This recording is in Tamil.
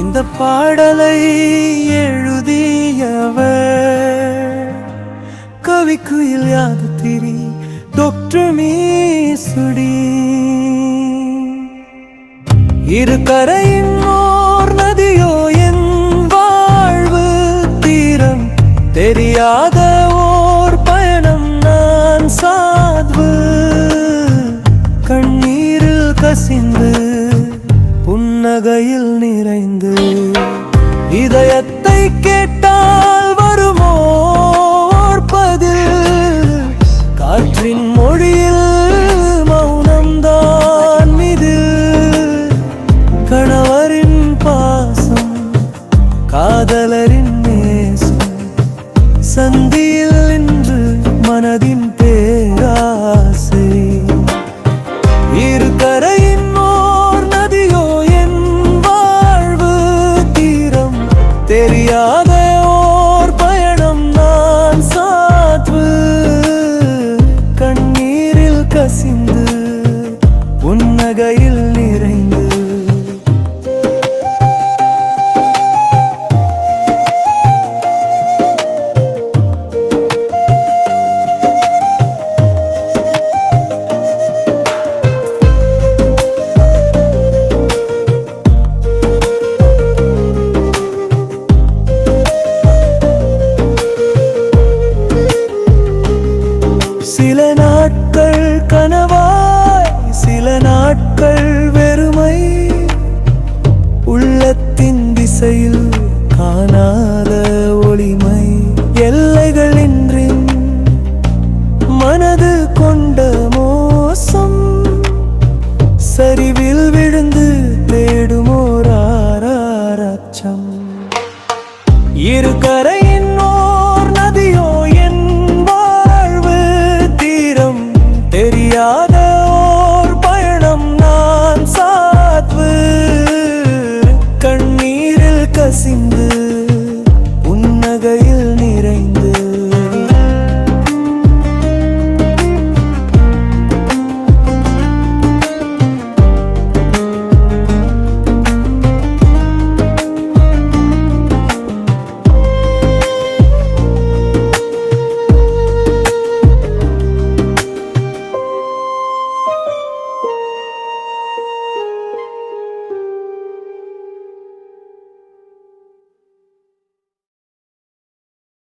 இந்த பாடலை எழுதியவர். கவிக்குயில் யாது திரி டாக்டர் மீசுடி. இரு கரையின் மோர் நதியோ என் வாழ்வு தீரம். தெரியாத ஓர் பயணம் நான் சாத்வு கண்ணீரில் கசிந்து புன்னகையில் நிறைந்து. இதயத்தை கேட்டால் வருமோ பதில் காற்றின் மொழியில் மௌனம்தான் இது கணவரின் பாசம் காதலரின் நேசம் சந்தியில் இன்று மனதின் தெரியாத சில நாட்கள் கனவாய் சில நாட்கள் வெறுமை. உள்ளத்தின் திசையில் காணாத ஒளிமை. எல்லைகளின்றி மனது கொண்ட மோசம். சரிவில் விழுந்து தேடுமோராராச்சம் இரு கரையின்